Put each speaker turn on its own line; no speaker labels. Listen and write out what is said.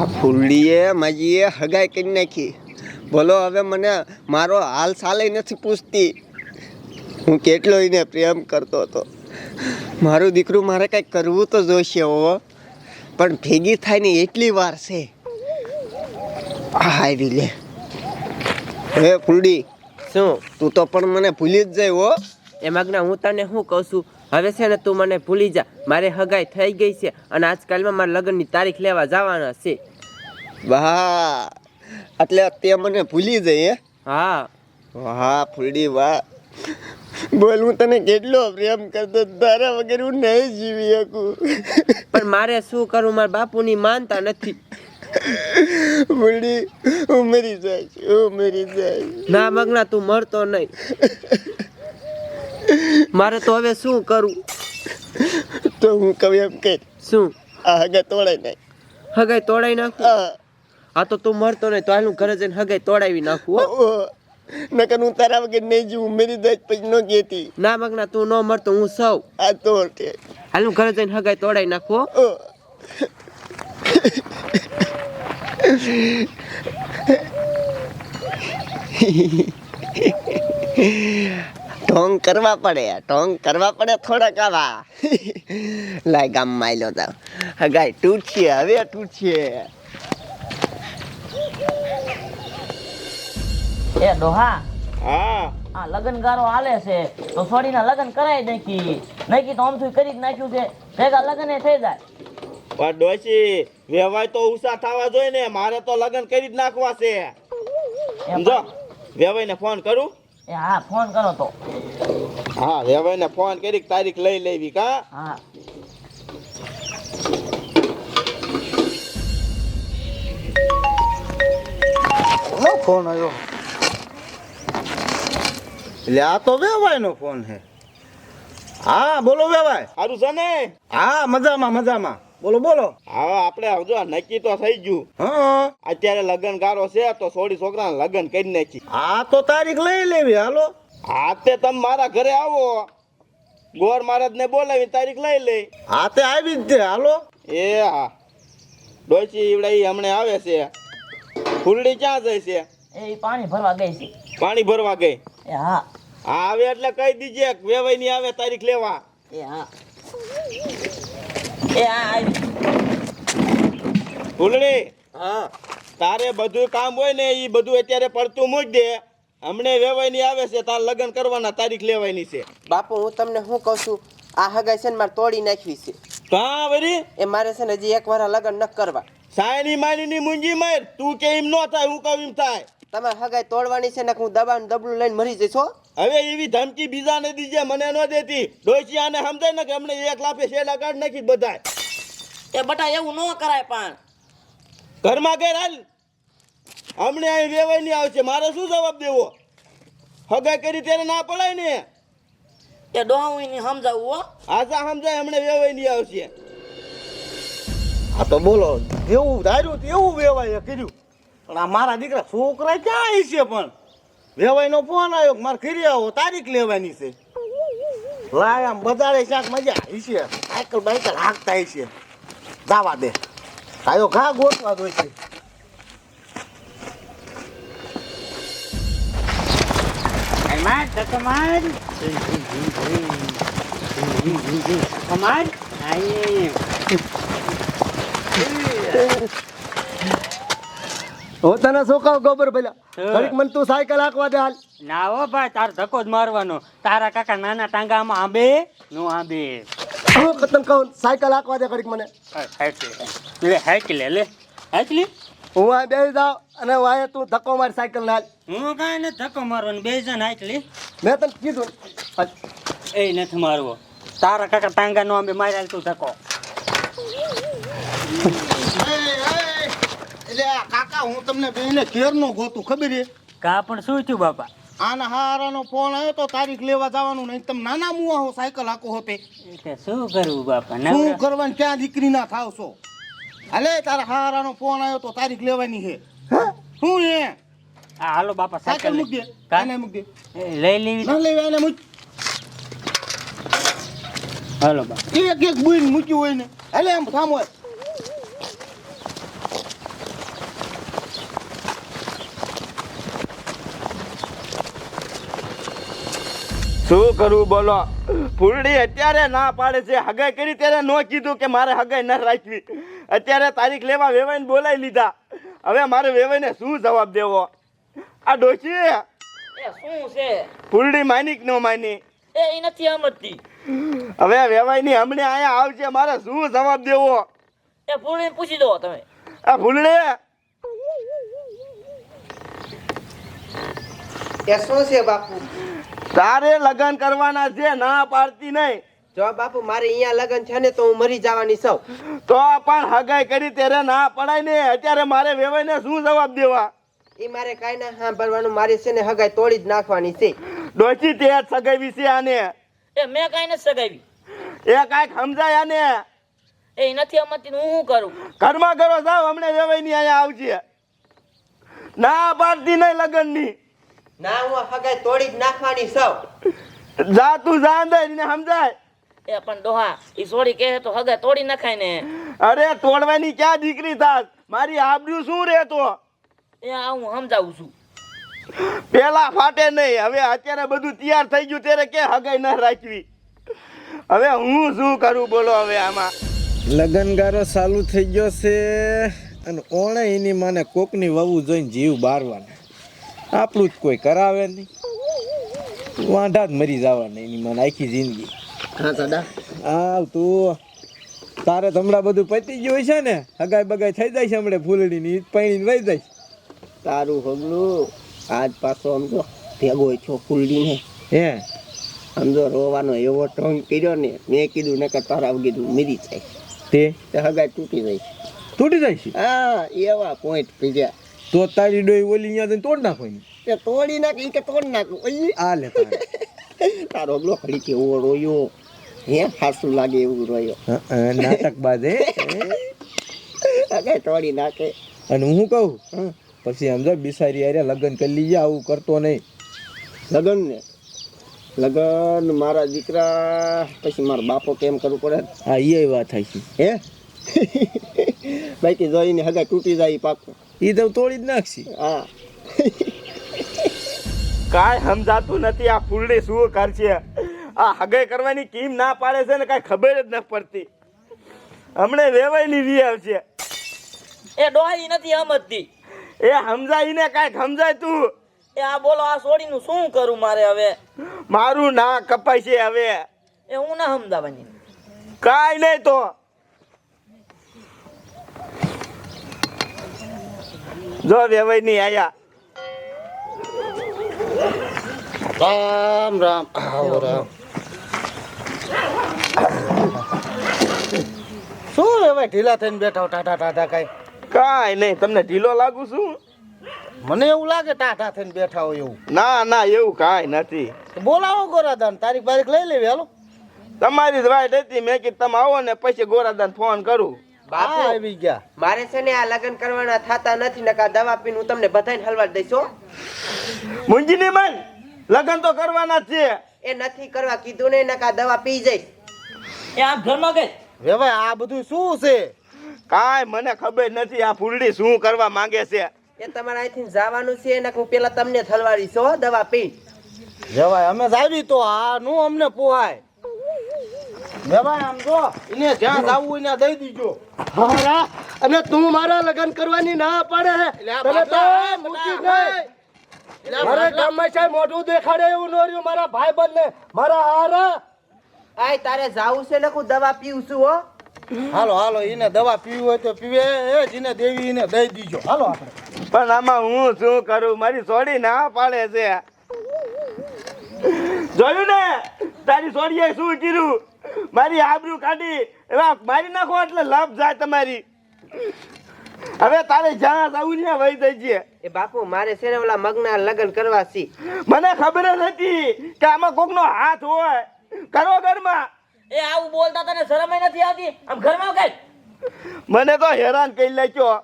આ ફૂલીએ માજીએ હગાઈ કરી નાખી. બોલો હવે મને મારો હાલ સાલે નથી પૂછતી. હું કેટલો એને પ્રેમ કરતો હતો. મારું દીકરું મારે કંઈક કરવું તો જોઈશે હો. પણ ભેગી થાય ને એટલી વાર છે. હા આવી લે. હે ફૂલડી
શું?
તું તો પણ મને ભૂલી જ જાય હો.
એ મગના હું તને શું કહું છું? હવે છે ને તું મને ભૂલી જા. મારે હગાઈ થઈ ગઈ છે અને આજકાલમાં મારા લગ્નની તારીખ લેવા જવાના છે.
વાહ. એટલે તે મને ભૂલી જઈએ. હે.
હા
વાહ ફૂલડી વાહ. બોલ હું તને કેટલો પ્રેમ કરતો તારા વગર હું નહીં જીવી શકું.
પણ મારે શું કરું? મારા બાપુની માનતા નથી.
ફૂલડી હું મરી જઈશ હું મરી જઈશ.
ના મગના તું મરતો નહીં. મારે તો હવે શું કરું?
તો હું કહું એમ કે
શું?
આ હગા તોડાય નહીં
હગાઈ તોડાઈ નાખું?
આ
તો તું મરતો નહીં તો હાલ હું ઘરે જઈને હગાઈ તોડાવી નાખું હો.
નકર હું તારા વગર નહીં જીવું મેરી જઈશ પછી ન કહેતી
ના મગના તું ન મરતો હું સૌ.
આ તો
હાલ હું ઘરે જઈને હગાઈ તોડાવી નાખું.
ઢોંગ કરવા પડે ઢોંગ કરવા પડે થોડાક આવા. લાય ગામમાં આવેલો તા. હગાઈ તૂટશે હવે તૂટશે.
એ ડોહા.
હા.
આ લગન ગારો હાલે છે. તો છોડીના લગન કરાય નાખી. નાખી તો આમથી કરી જ નાખ્યું છે. ભેગા લગન થઈ જાય.
પણ ડોશી વેવાય તો ઉષા થવા જોઈએ ને. મારે તો લગન કરી જ નાખવા છે. સમજો? વેવાય ને ફોન કરું?
એ હા ફોન કરો તો.
હા વેવાય ને ફોન કરી તારીખ લઈ લેવી કા?
હા.
ફોન આવ્યો. એટલે આ તો વેવાય નો ફોન છે. હા બોલો વેવાય.
સારું છે ને
હા મજામાં મજામાં. બોલો બોલો.
હા આપણે આવજો નક્કી તો થઈ ગયું.
હા.
અત્યારે લગ્ન ગારો છે તો સોળી છોકરાને લગ્ન કરી નાખી.
આ તો તારીખ લઈ લેવી હાલો.
હા તે તમે મારા ઘરે આવો. ગોર મહારાજ ને બોલાવી તારીખ લઈ લે.
હા તે આવી જ છે હાલો.
એ હા. ડોચી ઈવડે ઈ હમણે આવે છે. ફૂલડી ક્યાં જાય છે?
એ પાણી ભરવા ગઈ છે.
પાણી ભરવા ગઈ.
એ હા.
હા આવે એટલે કહી દીજે વેવાઈ ની આવે તારીખ લેવા.
એ હા. એ હા
ફૂલડી
હા.
તારે બધું કામ હોય ને એ બધું અત્યારે પડતું મૂક દે. હમણે વેવાયની આવે છે તાર લગ્ન કરવાના તારીખ લેવાની છે.
બાપુ હું તમને શું કહું છું? આ હગાઈ છે ને મારે તોડી નાખવી છે.
હા વરી?
એ મારે છે ને હજી એક વાર લગ્ન ન કરવા.
સાયની માની ની મુંજી માર તું કે એમ ન થાય હું કહું એમ થાય.
તમારે હગાઈ તોડવાની છે ને હું દબાણ દબલું લઈને મરી જઈશ હો?
હવે એવી ધમકી બીજાને દીજે મને ન દેતી. ડોશિયાને સમજાય ને કે અમને એક લાફે શેલા કાઢ નાખી બધાય.
એ બટા એવું ન કરાય પણ.
ઘરમાં ઘેર હાલ. અમને અહીં વેવાય નહીં આવશે. મારે શું જવાબ દેવો? હગાઈ કરી ત્યારે ના પડાય ને.
એ ડોહું નહીં સમજાવું હો.
આશા સમજાય અમને વેવાય નહીં આવશે.
હા તો બોલો એવું ધાર્યું એવું વેવાય કર્યું. પણ આ મારા દીકરા છોકરા ક્યાં આવી છે પણ? વેવાય નો ફોન આવ્યો મારે ઘરે આવો તારીખ લેવાની છે. લાય આમ બજારે ક્યાંક મજા આવી છે. સાયકલ બાયકલ હાંકતા આવી છે. દાવા દે. કાયો ઘા ગોતવા દો છે.
Kemar, tak kemar.
હું તને શું કહું ગોબર ભલા. ઘડીક મને તું સાયકલ આંકવા દે હાલ.
ના હો ભાઈ તાર ધક્કો જ મારવાનો. તારા કાકા નાના ટાંગામાં આંબે નો આંબે.
હું તને કહું સાયકલ આંકવા દે ઘડીક મને.
લે હાઈક લે લે. હાઈક
હું આ બેસી જાવ અને વાય તું ધક્કો મારી સાયકલ ના
હું કાંઈ ને ધક્કો મારવાનો બે જણ હાઈક
મેં તને કીધું.
એ નથી મારવો. તારા કાકા ટાંગા નો આંબે મારી તું ધક્કો.
એટલે કાકા હું તમને બેને ઘેર નો ગોતું ખબર છે?
કા પણ શું થયું બાપા?
આના હારાનો ફોન આવ્યો તો તારીખ લેવા જવાનું નહીં તમે નાના મુવા હો સાયકલ હાકો હોતે.
એટલે શું કરવું બાપા
શું કરવાનું ક્યાં દીકરી ના થાવ છો? હાલે તારા હારાનો ફોન આવ્યો તો તારીખ લેવાની છે. શું હે
આ હાલો બાપા
સાયકલ મૂક દે કાને મૂક દે
લઈ લેવી
ના લેવી આને મૂક.
હાલો બાપા.
એક એક બુઈન મૂક્યું હોય ને હાલે આમ થામ
શું કરવું બોલો? ફૂલડી અત્યારે ના પાડે છે. હગાઈ કરી ત્યારે ન કીધું કે મારે હગાઈ ન રાખવી. અત્યારે તારીખ લેવા વેવાઈને બોલાવી લીધા. હવે મારે વેવાઈને શું જવાબ દેવો? આ ડોશી.
શું છે?
ફૂલડી માની કે ન માની.
એ નથી સમજતી
હવે વેવાઈની હમણે અહીંયા આવશે મારે શું જવાબ દેવો?
એ ફૂલડી પૂછી દો તમે.
આ ફૂલડી
એ શું છે બાપુ?
તારે લગ્ન કરવાના છે ના પાડતી નહીં.
જો બાપુ મારે અહીંયા લગ્ન છે ને તો હું મરી જવાની સૌ
તો પણ હગાઈ કરી ત્યારે ના પડાય ને અત્યારે મારે વેવાઈને શું જવાબ દેવા?
એ મારે કાંઈ ના સાંભળવાનું મારી છે ને હગાઈ તોડી જ નાખવાની છે.
ડોચી તે જ સગાવી છે આને.
એ મેં કાંઈ નથી સગાવી.
એ કાંઈક સમજાય આને?
એ નથી અમતી હું શું કરું?
ઘરમાં કરો જાવ હમણાં વેવાઈની અહીંયા આવશે ના પાડતી નહીં લગ્નની.
ના હું હગાઈ તોડી જ નાખવાની સૌ.
જા તું જા ને એને સમજાય.
એ પણ ડોહા ઈ સોરી કહે તો હગા તોડી નખાય ને.
અરે તોડવાની ક્યાં દીકરી થાસ મારી આબરૂ શું રહેતો
એ આ હું સમજાવું છું.
પેલા ફાટે નહીં હવે અત્યારે બધું તૈયાર થઈ ગયું ત્યારે કે હગાઈ ન રાખવી. હવે હું શું કરું બોલો હવે આમાં.
લગનગારો ચાલુ થઈ ગયો છે અને ઓણે એની મને કોકની વહુ જોઈને જીવ બારવાના. આપણું જ કોઈ કરાવે નહીં. વાંઢા જ મરી જવાના એની મને આખી જિંદગી.
હા દાદા
આવ તું તારે તો હમણાં બધું પતી ગયું છે ને હગાઈ બગાઈ થઈ જાય છે હમણાં ફૂલડીની પાણી વહી જાય
તારું હગલું આજ પાછો સમજો ભેગો છો ફૂલડીને.
હે?
સમજો રોવાનો એવો ઢોંગ કર્યો ને મેં કીધું ને કે તારા કીધું મરી જાય.
તે?
હગાઈ તૂટી જાય
તૂટી જાય છે?
હા એવા પોઈન્ટ પીડ્યા
તો તારી ડોઈ ઓલી અહીંયા જઈને તોડ નાખો
તે તોડી નાખ ઈ કે તોડ નાખું. ઓય
આ લે તારો
ગલો ખડી કે એવો રોયો. હે હાસું લાગે એવું રોયો.
નાટક બાદ હે?
હગાઈ તોડી નાખે.
અને હું કહું. પછી સમજો બિસારી અરે લગ્ન કરી લીજે આવું કરતો નહીં.
લગન ને લગન મારા દીકરા પછી મારા બાપો કેમ કરવું પડે?
હા એ વાત થાય છે
હે? બાકી જોઈને હગા તૂટી જાય પાકું.
એ તો તોડી જ નાખશી.
હા.
કાંઈ સમજાતું નથી આ ફૂલડી શું કરશે? આ હગાઈ કરવાની કીમ ના પાડે છે ને કાંઈ ખબર જ ન પડતી. હમણે વેવાઈ લીધી આવશે.
એ ડોહી નથી સમજતી.
એ સમજાઈને કાંઈક સમજાય તું.
એ આ બોલો આ સોડીનું શું કરું મારે હવે?
મારું ના કપાય છે હવે.
એ હું ના સમજાવવાની
કાંઈ નહીં તો. જો નહીં આયા.
રામ રામ. આવો રામ. શું હવે ઢીલા થઈને બેઠા ટાટા ટાટા કાંઈ?
કાંઈ નહીં તમને ઢીલો લાગુ છું.
મને એવું લાગે ટાટા થઈને બેઠા હોય એવું.
ના ના એવું કાંઈ નથી.
બોલાવો ગોરાદાન તારીખ બારીખ લઈ લેવી હાલો.
તમારી જ વાઈટ હતી મેં કીધું તમે આવો ને પછી ગોરાદાન ફોન કરું.
બાપુ
આવી ગયા.
મારે છે ને આ લગ્ન કરવાના થતા નથી નકા દવા પીને હું તમને બધાને હલવાડ દઈશો હો.
મુંજીની મન લગ્ન તો કરવાના જ છે.
એ નથી કરવા કીધું ને નકા દવા પી જઈશ.
એ આ ઘરમાં ગઈ?
વેવાય આ બધું શું છે?
કાંઈ મને ખબર નથી આ ફૂલડી શું કરવા માંગે છે.
એ તમારે અહીંથી જવાનું છે ને હું પેલા તમને થલવાડીશો દવા પી.
વેવાય અમે જ આવી તો આ નું અમને પોહાય. વેવાય આમ જો. એને જ્યાં જાવું હોય દઈ દીજો.
હા અને તું મારા લગ્ન કરવાની ના પાડે. તને તો મૂકી મારા ગામમાં છે મોઢું દેખાડે એવું ન રહ્યું. મારા ભાઈ બંને મારા હારા.
આય તારે જાવું છે નકું દવા પીવું છું હો?
હાલો હાલો એને દવા પીવી હોય તો પીવે. એ જીને દેવી એને દઈ દીજો. હાલો આપણે.
પણ આમાં હું શું કરું? મારી સોડી ના પાડે છે. જોયું ને? તારી સોડીએ શું કર્યું? મારી આબરૂ કાઢી એવા મારી નાખો એટલે લાભ જાય તમારી. હવે તારે જ્યાં જવું ને વહી છે
એ બાપુ મારે છે ઓલા મગના લગ્ન કરવા છે.
મને ખબર જ નથી કે આમાં કોકનો હાથ હોય. કરો ઘરમાં.
એ આવું બોલતા તને શરમ નથી આવતી? આમ ઘરમાં કઈ?
મને તો હેરાન કરી નાખ્યો.